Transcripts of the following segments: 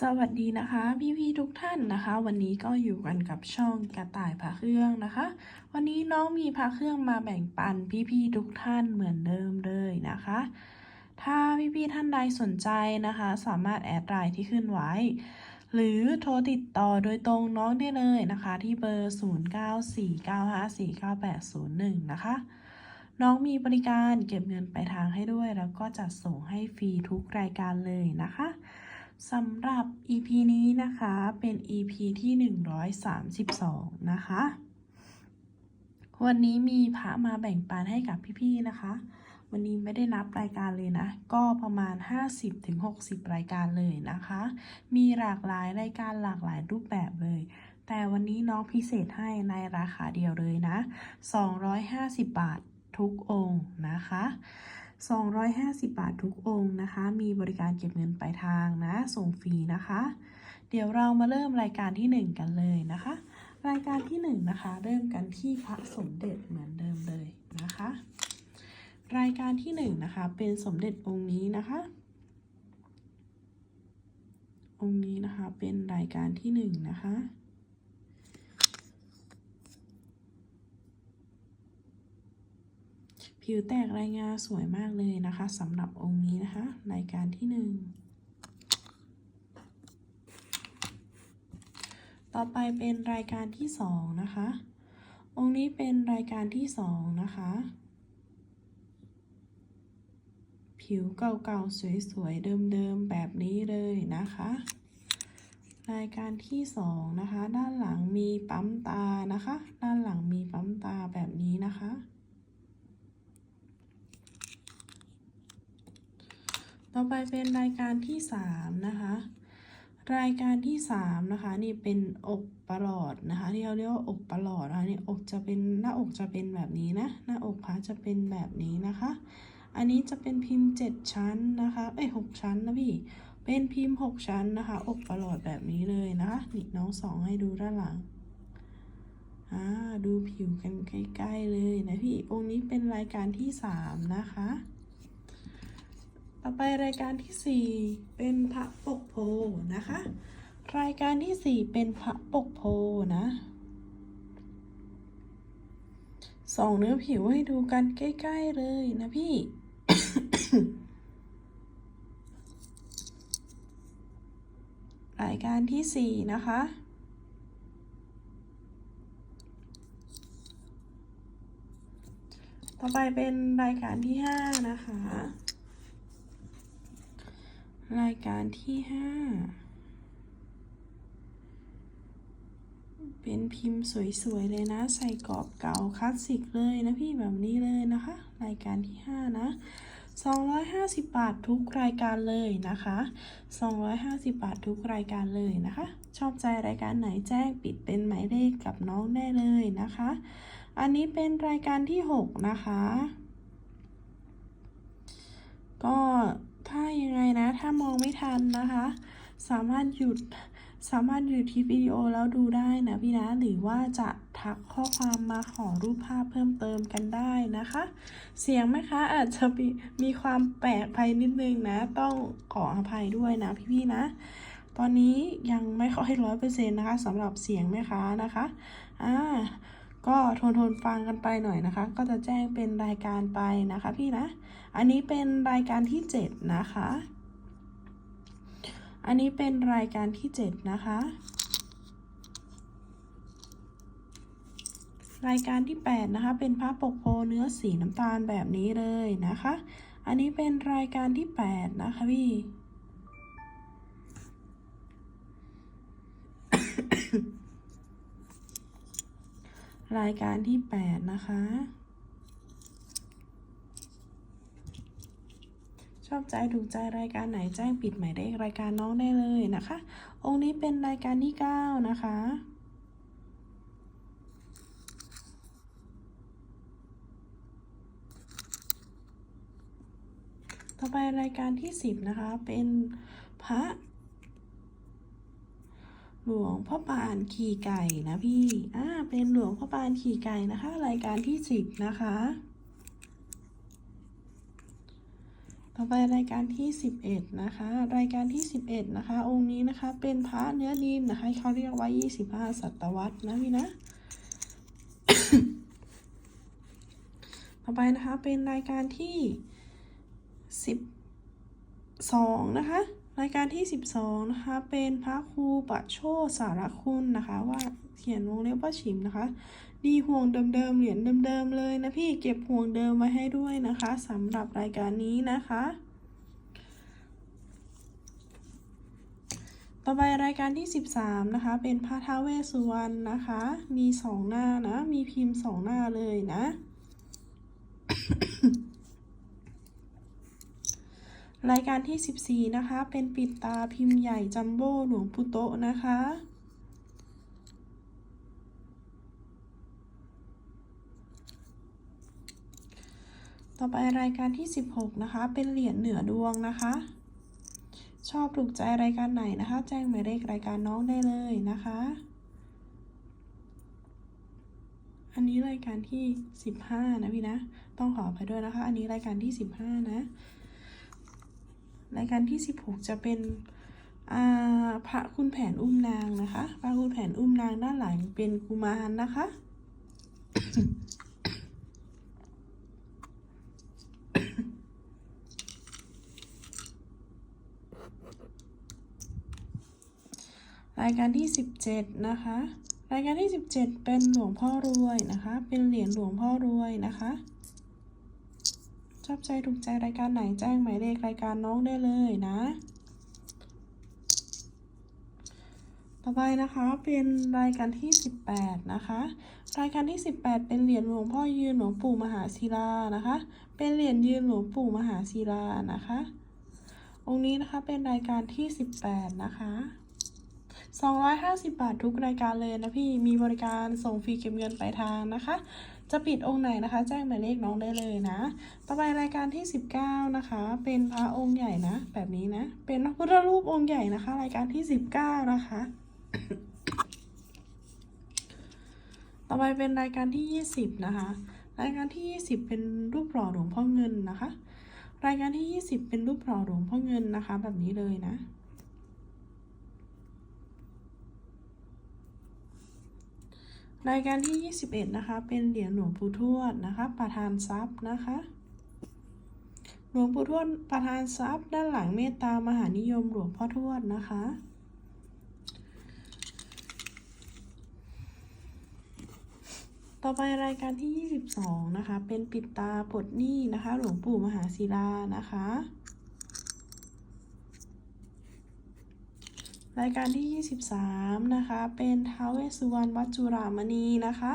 สวัสดีนะคะ พี่ๆทุกท่านนะคะ วันนี้ก็อยู่กันกับช่องกระต่ายพระเครื่องนะคะ วันนี้น้องมีพระเครื่องมาแบ่งปันพี่ๆทุกท่านเหมือนเดิมเลยนะคะ ถ้าพี่ๆท่านใดสนใจนะคะ สามารถแอดไลน์ที่ขึ้นไว้ หรือโทรติดต่อโดยตรงน้องได้เลยนะคะ ที่เบอร์ 0949549801 นะคะน้องมีบริการเก็บเงินปลายทางให้ด้วย แล้วก็จัดส่งให้ฟรีทุกรายการเลยนะคะ สำหรับ EP นี้นะคะเป็น EP ที่ 132 นะคะ วันนี้มีพระมาแบ่งปันให้กับพี่ๆนะคะ วันนี้ไม่ได้นับรายการเลยนะ ก็ประมาณ 50-60 รายการเลยนะคะ มีหลากหลายรายการหลากหลายรูปแบบเลย แต่วันนี้น้องพิเศษให้ในราคาเดียวเลยนะ 250 บาททุกองค์นะคะ 250 บาททุกองค์นะคะ มีบริการเก็บเงินปลายทางนะ ส่งฟรีนะคะ เดี๋ยวเรามาเริ่มรายการที่ 1 กันเลยนะคะ รายการที่ 1 นะคะ เริ่มกันที่พระสมเด็จเหมือนเดิมเลยนะคะ รายการที่ 1 นะคะ เป็นสมเด็จองค์นี้นะคะ องค์นี้นะคะ เป็นรายการที่ 1 นะคะ ผิวแตกรายงานสวยมากเลยนะคะสำหรับองค์นี้นะคะ รายการที่หนึ่งต่อไปเป็นรายการที่สองนะคะ องค์นี้เป็นรายการที่สองนะคะ ผิวเก่าๆ สวยๆ เดิมๆ แบบนี้เลยนะคะ รายการที่สองนะคะ ด้านหลังมีปั๊มตานะคะ ด้านหลังมีปั๊มตาแบบนี้นะคะ ต่อไปเป็นรายการที่สามนะคะ รายการที่สามนะคะนี่เป็นอกประหลอดนะคะที่เราเรียกว่าอกประหลอดนะคะนี่อกจะเป็นหน้าอกจะเป็นแบบนี้นะหน้าอกพระจะเป็นแบบนี้นะคะ อันนี้จะเป็นพิมพ์เจ็ดชั้นนะคะเอ้ยหกชั้นนะพี่เป็นพิมพ์หกชั้นนะคะ อกประหลอดแบบนี้เลยนะคะนี่น้องสองให้ดูด้านหลังอ่าดูผิวกันใกล้ๆเลยนะพี่องค์นี้เป็นรายการที่สามนะคะ ต่อไปรายการที่ 4 เป็นพระปกโพนะคะ รายการที่ 4 เป็นพระปกโพนะส่องเนื้อผิวให้ดูกันใกล้ ๆ เลยนะพี่ รายการที่ 4 นะคะต่อไปเป็นรายการที่ 5 นะคะ รายการที่ห้าเป็นพิมพ์สวยๆเลยนะ ใส่กรอบเก่าคลาสสิกเลยนะพี่แบบนี้เลยนะคะ รายการที่ห้านะ250 บาททุกรายการเลยนะคะ 250 บาททุกรายการเลยนะคะ ชอบใจรายการไหนแจ้งปิดเป็นหมายเลขกับน้องได้เลยนะคะ อันนี้เป็นรายการที่ 6 นะคะ ก็ ถ้ายังไงนะ ถ้ามองไม่ทันนะคะ สามารถหยุดสามารถหยุดคลิปวิดีโอแล้วดูได้นะพี่นะหรือว่าจะทักข้อความมาขอรูปภาพเพิ่มเติมกันได้นะคะ เสียงไหมคะอาจจะมีมีความแปลกไปนิดนึงนะ ต้องขออภัยด้วยนะพี่ๆนะ ตอนนี้ยังไม่ค่อยร้อยเปอร์เซ็นต์นะคะสำหรับเสียงแม่ค้านะคะอ่า ก็ทนทนฟังกันไปหน่อยนะคะ ก็จะแจ้งเป็นรายการไปนะคะพี่นะ อันนี้เป็นรายการที่ 7 นะคะ อันนี้เป็นรายการที่ 7 นะคะ รายการที่ 8 นะคะ เป็นพระปกโพเนื้อสีน้ำตาลแบบนี้เลยนะคะ อันนี้เป็นรายการที่ 8 นะคะพี่ รายการที่ 8 นะคะ ชอบใจถูกใจรายการไหนแจ้งปิดหมายเลขรายการน้องได้เลยนะคะ องค์นี้เป็นรายการที่ 9 นะคะต่อไปรายการที่ 10 นะคะ เป็นพระ หลวงพ่อปานขี่ไก่นะพี่อ่าเป็นหลวงพ่อปานขี่ไก่นะคะ รายการที่10นะคะ ต่อไปรายการที่11นะคะ รายการที่11นะคะ องค์นี้นะคะเป็นพระเนื้อดินนะคะเขาเรียกว่า25ศตวรรษนะพี่นะต่อไปนะคะเป็นรายการที่12นะคะ รายการที่ 12 นะคะ เป็นพระครูปะโชติสารคุณนะคะ ว่าเขียนวงเล็บว่าฉิมนะคะ ดีห่วงเดิมๆ เหรียญเดิมๆ เลยนะพี่เก็บห่วงเดิมไว้ให้ด้วยนะคะสำหรับรายการนี้นะคะ ต่อไปรายการที่ 13 นะคะ เป็นพระท้าเวสุวรรณนะคะ มีสองหน้านะ มีพิมพ์สองหน้าเลยนะ รายการที่ 14 นะคะ เป็นปิดตาพิมพ์ใหญ่จัมโบ้หลวงปู่โตนะคะ ต่อไปรายการที่ 16 นะคะ เป็นเหรียญเหนือดวงนะคะ ชอบถูกใจรายการไหนนะคะ แจ้งหมายเลขรายการน้องได้เลยนะคะ อันนี้รายการที่ 15 นะพี่นะ ต้องขอไปด้วยนะคะ อันนี้รายการที่ 15 นะ รายการที่ 16 จะเป็นพระคุณแผนอุ้มนางนะคะ พระคุณแผนอุ้มนางด้านหลังเป็นกุมารนะคะ รายการที่ 17 นะคะ รายการที่ 17 เป็นหลวงพ่อรวยนะคะ เป็นเหรียญหลวงพ่อรวยนะคะ ชอบใจถูกใจรายการไหนแจ้งหมายเลขรายการน้องได้เลยนะ ต่อไปนะคะเป็นรายการที่ 18 นะคะ รายการที่ 18 เป็นเหรียญหลวงพ่อยืนหลวงปู่มหาศิลานะคะ เป็นเหรียญยืนหลวงปู่มหาศิลานะคะ องค์นี้นะคะเป็นรายการที่ 18 นะคะ250 บาททุกรายการเลยนะพี่ มีบริการส่งฟรีเก็บเงินปลายทางนะคะ จะปิดองค์ไหนนะคะ แจ้งหมายเลขน้องได้เลยนะ ต่อไปรายการที่ 19 นะคะ เป็นพระองค์ใหญ่นะ แบบนี้นะ เป็นพระพุทธรูปองค์ใหญ่นะคะ รายการที่ 19 นะคะ ต่อไปเป็นรายการที่ 20 นะคะ รายการที่ 20 เป็นรูปหล่อหลวงพ่อเงินนะคะ รายการที่ 20 เป็นรูปหล่อหลวงพ่อเงินนะคะ แบบนี้เลยนะ รายการที่ 21 นะคะ เป็นเหรียญหลวงปู่ทวดนะคะประธานทรัพย์นะคะ หลวงปู่ทวดประธานทรัพย์ ด้านหลังเมตตามหานิยมหลวงพ่อทวดนะคะ ต่อไปรายการที่ 22 นะคะ เป็นปิดตาปลดหนี้นะคะ หลวงปู่มหาศิลานะคะ รายการที่ 23 นะคะ เป็นท้าวเวสสุวรรณวัดจุรามณีนะคะ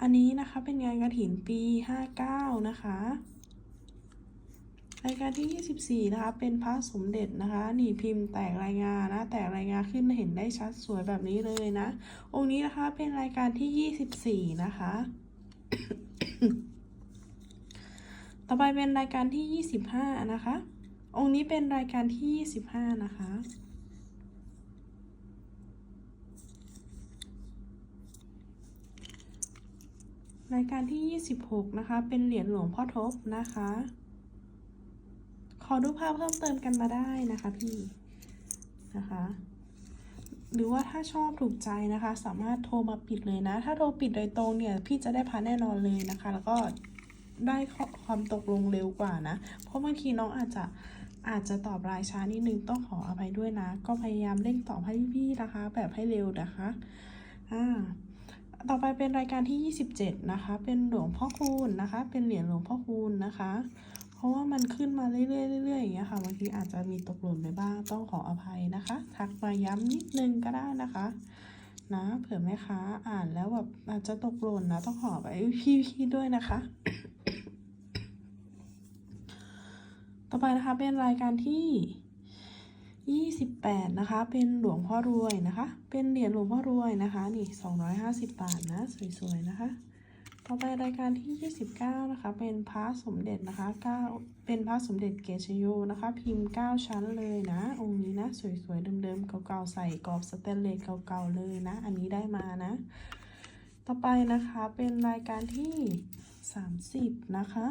อันนี้นะคะเป็นงานกระถินปี 59 นะคะ รายการที่ 24 นะคะ เป็นพระสมเด็จนะคะ หนีพิมพ์แตกรายงานนะ แตกรายงานขึ้นเห็นได้ชัดสวยแบบนี้เลยนะ องค์นี้นะคะเป็นรายการที่ 24 นะคะ ต่อไปเป็นรายการที่ 25 นะคะ องค์นี้เป็นรายการที่ 25 นะคะ รายการที่ 26 นะคะ เป็นเหรียญหลวงพ่อทบนะคะ ขอดูภาพเพิ่มเติมกันมาได้นะคะพี่นะคะ หรือว่าถ้าชอบถูกใจนะคะ สามารถโทรมาปิดเลยนะ ถ้าโทรปิดโดยตรงเนี่ยพี่จะได้พันแน่นอนเลยนะคะ แล้วก็ได้ความตกลงเร็วกว่านะ เพราะบางทีน้องอาจจะอาจจะตอบรายช้านิดนึงต้องขออภัยด้วยนะ ก็พยายามเร่งตอบให้พี่ๆนะคะ แบบให้เร็วนะคะ อ่า ต่อไปเป็นรายการที่ 27 นะคะ เป็นหลวงพ่อคูณนะคะ เป็นเหรียญหลวงพ่อคูณนะคะ เพราะว่ามันขึ้นมาเรื่อยๆเรื่อยๆอย่างเงี้ยค่ะบางทีอาจจะมีตกหล่นไปบ้างต้องขออภัยนะคะ ทักมาย้ำนิดนึงก็ได้นะคะนะเผื่อแม่ค้าอ่านแล้วแบบอาจจะตกหล่นนะต้องขอไปพี่ๆด้วยนะคะ ต่อไปนะคะเป็นรายการที่ 28 นะคะ เป็นหลวงพ่อรวยนะคะ เป็นเหรียญหลวงพ่อรวยนะคะ นี่ 250 บาทนะ สวยๆ นะคะ ต่อไปรายการที่ 29 นะคะ เป็นพระสมเด็จนะคะ9เป็นพระสมเด็จเกชโยนะคะ พิมพ์ 9 ชั้นเลยนะ องค์นี้นะ สวยๆ เดิมๆ เก่าๆ ใส่กรอบสแตนเลสเก่าๆ เลยนะ อันนี้ได้มานะ ต่อไปนะคะ เป็นรายการที่ 30 นะคะ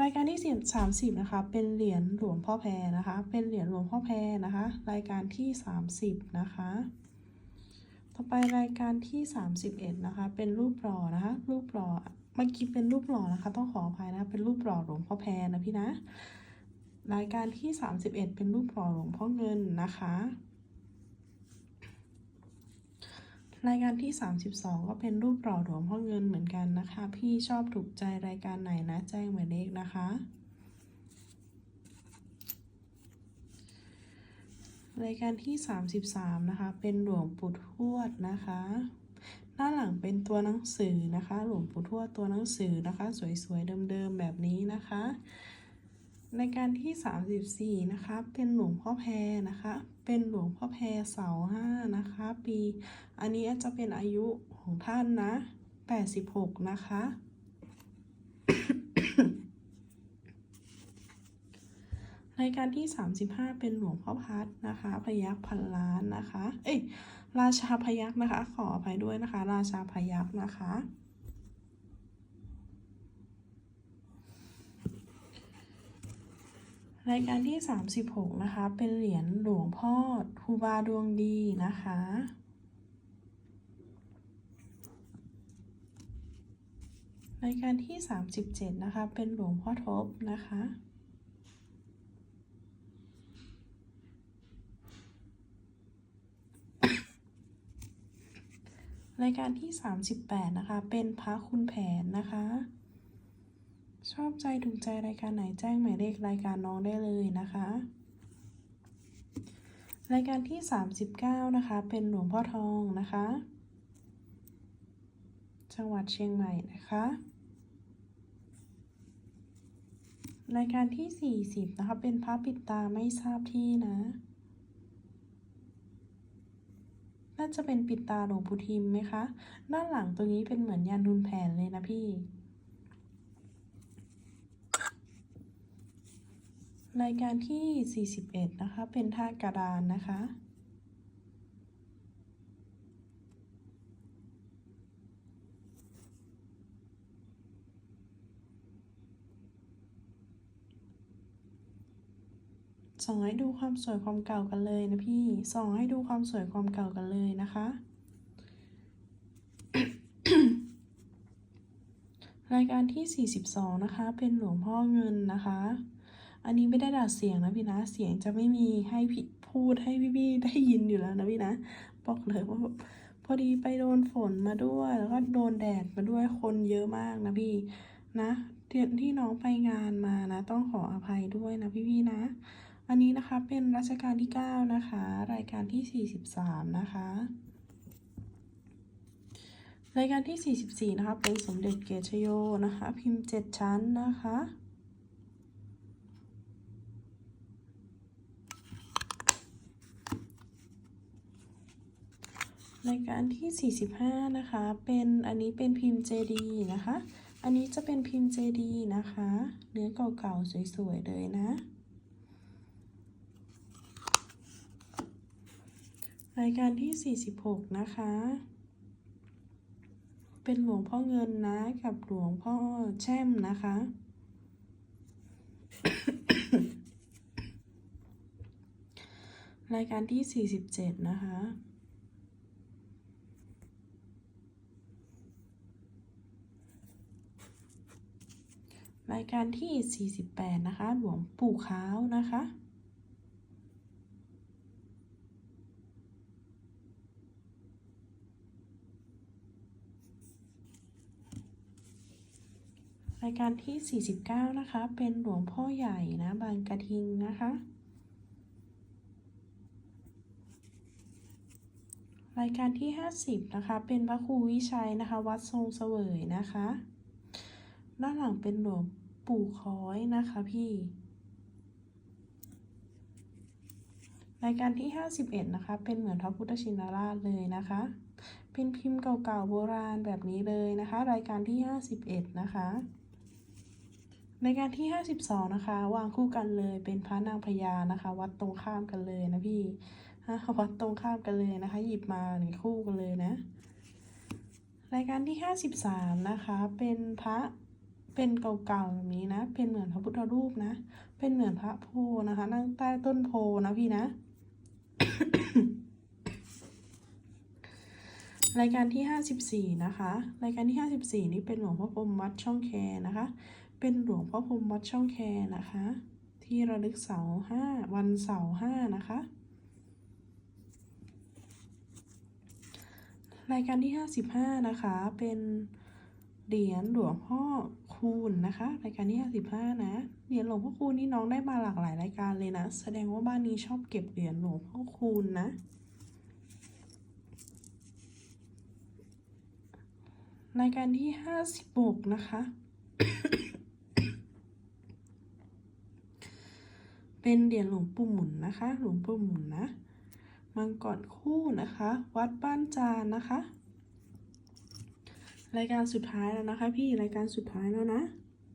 รายการที่สามสิบนะคะ เป็นเหรียญหลวงพ่อแพรนะคะ เป็นเหรียญหลวงพ่อแพรนะคะ รายการที่สามสิบนะคะ ต่อไปรายการที่สามสิบเอ็ดนะคะ เป็นรูปหล่อนะคะ รูปหล่อเมื่อกี้เป็นรูปหล่อนะคะ ต้องขออภัยนะ เป็นรูปหล่อหลวงพ่อแพรนะพี่นะ รายการที่สามสิบเอ็ดเป็นรูปหล่อหลวงพ่อเงินนะคะ รายการที่ 32 ก็เป็นรูปหล่อหลวงพ่อเงินเหมือนกันนะคะ พี่ชอบถูกใจรายการไหนนะ แจ้งหมายเลขนะคะ รายการที่ 33 นะคะ เป็นหลวงปู่ทวดนะคะ หน้าหลังเป็นตัวหนังสือนะคะ หลวงปู่ทวดตัวหนังสือนะคะ สวยๆเดิมๆแบบนี้นะคะ รายการที่ 34 นะคะ เป็นหลวงพ่อแพรนะคะ เป็นหลวงพ่อแพรเสาห้านะคะ ปี อันนี้จะเป็นอายุของท่านนะ 86 นะคะรายการที่ 35 เป็นหลวงพ่อพัดนะคะ พยัคฆ์พันล้านนะคะ เอ้ย ราชาพยัคฆ์นะคะ ขออภัยด้วยนะคะ ราชาพยัคฆ์นะคะ รายการที่ 36 นะคะ เป็นเหรียญหลวงพ่อครูบาดวงดีนะคะ รายการที่ 37 นะคะ เป็นหลวงพ่อทบนะคะ รายการที่ 38 นะคะ เป็นพระคุณแผนนะคะ อบใจถูกใจรายการไหนแจ้งหมายเลขรายการน้องได้เลยนะคะ รายการที่ 39 นะคะ เป็นหลวงพ่อทองนะคะ จังหวัดเชียงใหม่นะคะ รายการที่ 40 นะคะ เป็นพระปิดตาไม่ทราบที่นะน่าจะเป็นปิดตาหลวงปู่ทิมไหมคะ ด้านหลังตรงนี้เป็นเหมือนยันนุนแผนเลยนะพี่ รายการที่ 41 นะคะ เป็นท่ากระดานนะคะ ส่องให้ดูความสวยความเก่ากันเลยนะพี่ ส่องให้ดูความสวยความเก่ากันเลยนะคะ รายการที่ 42 นะคะ เป็นหลวงพ่อเงินนะคะ อันนี้ไม่ได้ดัดเสียงนะพี่นะ เสียงจะไม่มีให้พี่พูดให้พี่ๆได้ยินอยู่แล้วนะพี่นะ บอกเลยว่าแบบพอดีไปโดนฝนมาด้วย แล้วก็โดนแดดมาด้วยคนเยอะมากนะพี่นะที่ที่น้องไปงานมานะ ต้องขออภัยด้วยนะพี่ๆนะ อันนี้นะคะเป็นรัชกาลที่ 9 นะคะ รายการที่ 43 นะคะรายการที่ 44 นะคะ เป็นสมเด็จเกชโยนะคะ พิมพ์ 7 ชั้นนะคะ รายการที่ 45 นะคะ เป็นอันนี้เป็นพิมพ์เจดีนะคะ อันนี้จะเป็นพิมพ์เจดีนะคะ เนื้อเก่าๆ สวยๆ เลยนะ รายการที่ 46 นะคะ เป็นหลวงพ่อเงินนะ กับหลวงพ่อแช่มนะคะ รายการที่ 47 นะคะ รายการที่ 48 นะคะ หลวงปู่ขาวนะคะ รายการที่ 49 นะคะ เป็นหลวงพ่อใหญ่นะ บางกระทิงนะคะ รายการที่ 50 นะคะ เป็นพระครูวิชัยนะคะ วัดทรงเสวยนะคะด้านหลังเป็นหลวง ปู่คอยนะคะพี่ รายการที่ 51 นะคะ เป็นเหมือนพระพุทธชินราชเลยนะคะ เป็นพิมพ์เก่าๆโบราณแบบนี้เลยนะคะ รายการที่ 51 นะคะรายการที่ 52 นะคะ วางคู่กันเลยเป็นพระนางพญานะคะ วัดตรงข้ามกันเลยนะพี่วัดตรงข้ามกันเลยนะคะ หยิบมาหนึ่งคู่กันเลยนะ รายการที่ 53 นะคะ เป็นพระ เป็นเก่าๆแบบนี้นะ เป็นเหมือนพระพุทธรูปนะ เป็นเหมือนพระโพธิ์นะคะ นั่งใต้ต้นโพนะพี่นะรายการที่ 54 นะคะ รายการที่ 54 นี่เป็นหลวงพ่อพรมวัดช่องแคนะคะ เป็นหลวงพ่อพรมวัดช่องแคนะคะ ที่ระลึกเสาห้าวันเสาห้านะคะ รายการที่ 55 นะคะ เป็นเหรียญหลวงพ่อ คูณนะคะ รายการที่ 55 นะเหรียญหลวงพ่อคูณนี่น้องได้มาหลากหลายรายการเลยนะ แสดงว่าบ้านนี้ชอบเก็บเหรียญหลวงพ่อคูณนะ รายการที่ 56 นะคะ เป็นเหรียญหลวงปู่หมุนนะคะ หลวงปู่หมุนนะ มังกรคู่นะคะ วัดบ้านจานนะคะ รายการสุดท้ายแล้วนะคะ พี่รายการสุดท้ายแล้วนะ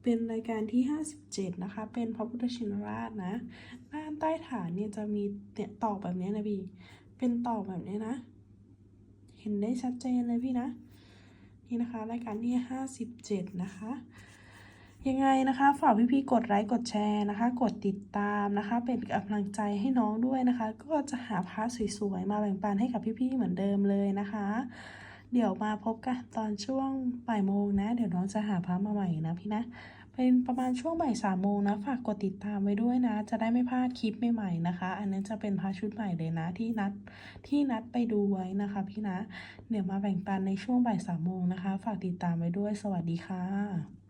เป็นรายการที่ 57 นะคะ เป็นพระพุทธชินราชนะด้านใต้ฐานเนี่ยจะมีเนี่ยตอกแบบนี้นะพี่ เป็นตอกแบบนี้นะ เห็นได้ชัดเจนเลยพี่นะ นี่นะคะ รายการที่ 57 นะคะยังไงนะคะฝากพี่ๆกดไลค์กดแชร์นะคะ กดติดตามนะคะ เป็นกำลังใจให้น้องด้วยนะคะ ก็จะหาพาร์ทสวยๆมาแบ่งปันให้กับพี่ๆเหมือนเดิมเลยนะคะ เดี๋ยวมาพบกันตอนช่วงบ่ายโมงนะ เดี๋ยวน้องจะหาพาร์ทมาใหม่นะพี่นะ เป็นประมาณช่วงบ่ายสามโมงนะ ฝากกดติดตามไว้ด้วยนะ จะได้ไม่พลาดคลิปใหม่ๆนะคะ อันนั้นจะเป็นพาร์ทชุดใหม่เลยนะที่นัดที่นัดไปดูไว้นะคะ พี่นะ เดี๋ยวมาแบ่งปันในช่วงบ่ายสามโมงนะคะ ฝากติดตามไว้ด้วย สวัสดีค่ะ